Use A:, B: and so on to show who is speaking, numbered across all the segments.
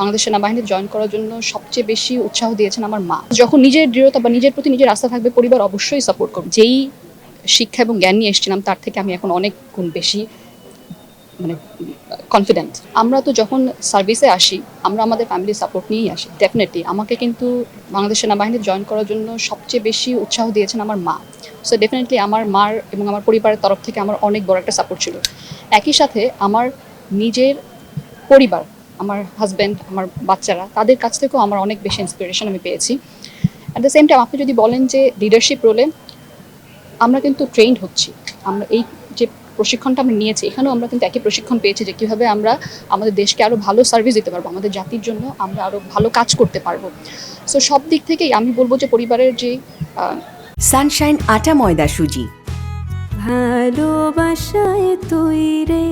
A: বাংলাদেশ সেনাবাহিনীতে জয়েন করার জন্য সবচেয়ে বেশি উৎসাহ দিয়েছেন আমার মা। যখন নিজের দৃঢ়তা বা নিজের প্রতি নিজের আস্থা থাকবে, পরিবার অবশ্যই সাপোর্ট করবে। যেই শিক্ষা এবং জ্ঞান নিয়ে এসেছিলাম, তার থেকে আমি এখন অনেক গুণ বেশি মানে কনফিডেন্ট আমরা তো যখন সার্ভিসে আসি, আমরা আমাদের ফ্যামিলির সাপোর্ট নিয়েই আসি ডেফিনেটলি আমাকে কিন্তু বাংলাদেশ সেনাবাহিনীতে জয়েন করার জন্য সবচেয়ে বেশি উৎসাহ দিয়েছেন আমার মা। সো ডেফিনেটলি আমার মার এবং আমার পরিবারের তরফ থেকে আমার অনেক বড় একটা সাপোর্ট ছিল। একই সাথে আমার নিজের পরিবার আমার হাজব্যান্ড আমার বাচ্চারা তাদের কাছ থেকেও আমার অনেক বেশি ইন্সপিরেশন আমি পেয়েছি। অ্যাট দ্য সেম টাইম আপনি যদি বলেন যে লিডারশিপ রোলে আমরা কিন্তু ট্রেন্ড হচ্ছি। আমরা এই যে প্রশিক্ষণটা আমরা নিয়েছি এখানেও আমরা কিন্তু একই প্রশিক্ষণ পেয়েছি যে কীভাবে আমরা আমাদের দেশকে আরও ভালো সার্ভিস দিতে পারব আমাদের জাতির জন্য আমরা আরও ভালো কাজ করতে পারব। সো সব দিক থেকেই আমি বলব যে পরিবারের যে
B: সানশাইন আটা ময়দা সুজি।
C: ভালোবাসায় তৈরে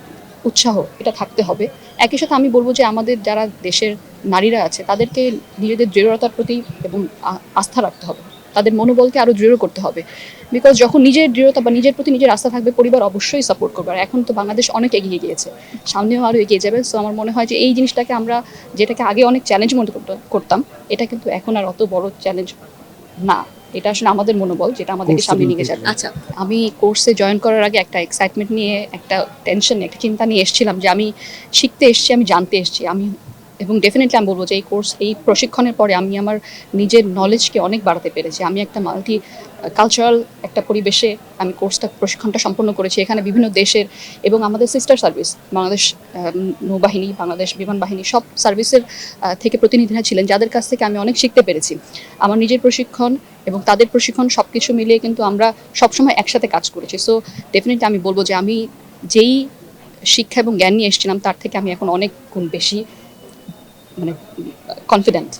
A: উৎসাহ এটা থাকতে হবে। একই সাথে আমি বলব যে আমাদের যারা দেশের নারীরা আছে, তাদেরকে নিজেদের দৃঢ়তার প্রতি এবং আস্থা রাখতে হবে। তাদের মনোবলকে আরও দৃঢ় করতে হবে। বিকজ যখন নিজের দৃঢ়তা বা নিজের প্রতি নিজের আস্থা থাকবে, পরিবার অবশ্যই সাপোর্ট করবে। আর এখন তো বাংলাদেশ অনেক এগিয়ে গিয়েছে, সামনেও আরও এগিয়ে যাবে। সো আমার মনে হয় যে এই জিনিসটাকে আমরা যেটাকে আগে অনেক চ্যালেঞ্জ মনে করত- করতাম, এটা কিন্তু এখন আর অত বড় চ্যালেঞ্জ না। এটা আসলে আমাদের মনোবল যেটা আমাদেরকে সামনে নিয়ে যাবে। আচ্ছা। আমি কোর্সে জয়েন করার আগে একটা এক্সাইটমেন্ট নিয়ে একটা টেনশন একটা চিন্তা নিয়ে এসেছিলাম যে আমি শিখতে এসেছি আমি জানতে এসেছি। আমি এবং ডেফিনেটলি আমি বলব যে এই কোর্স এই প্রশিক্ষণের পরে আমি আমার নিজের নলেজকে অনেক বাড়াতে পেরেছি। আমি একটা মাল্টি কালচারাল একটা পরিবেশে আমি কোর্সটা প্রশিক্ষণটা সম্পন্ন করেছি। এখানে বিভিন্ন দেশের এবং আমাদের সিস্টার সার্ভিস বাংলাদেশ নৌবাহিনী, বাংলাদেশ বিমান বাহিনী, সব সার্ভিসের থেকে প্রতিনিধিরা ছিলেন। যাদের কাছ থেকে আমি অনেক শিখতে পেরেছি। আমার নিজের প্রশিক্ষণ এবং তাদের প্রশিক্ষণ সব কিছু মিলিয়ে কিন্তু আমরা সবসময় একসাথে কাজ করেছি। সো ডেফিনেটলি আমি বলব যে আমি যেই শিক্ষা এবং জ্ঞান নিয়ে এসেছিলাম, তার থেকে আমি এখন অনেক গুণ বেশি মানে কনফিডেন্ট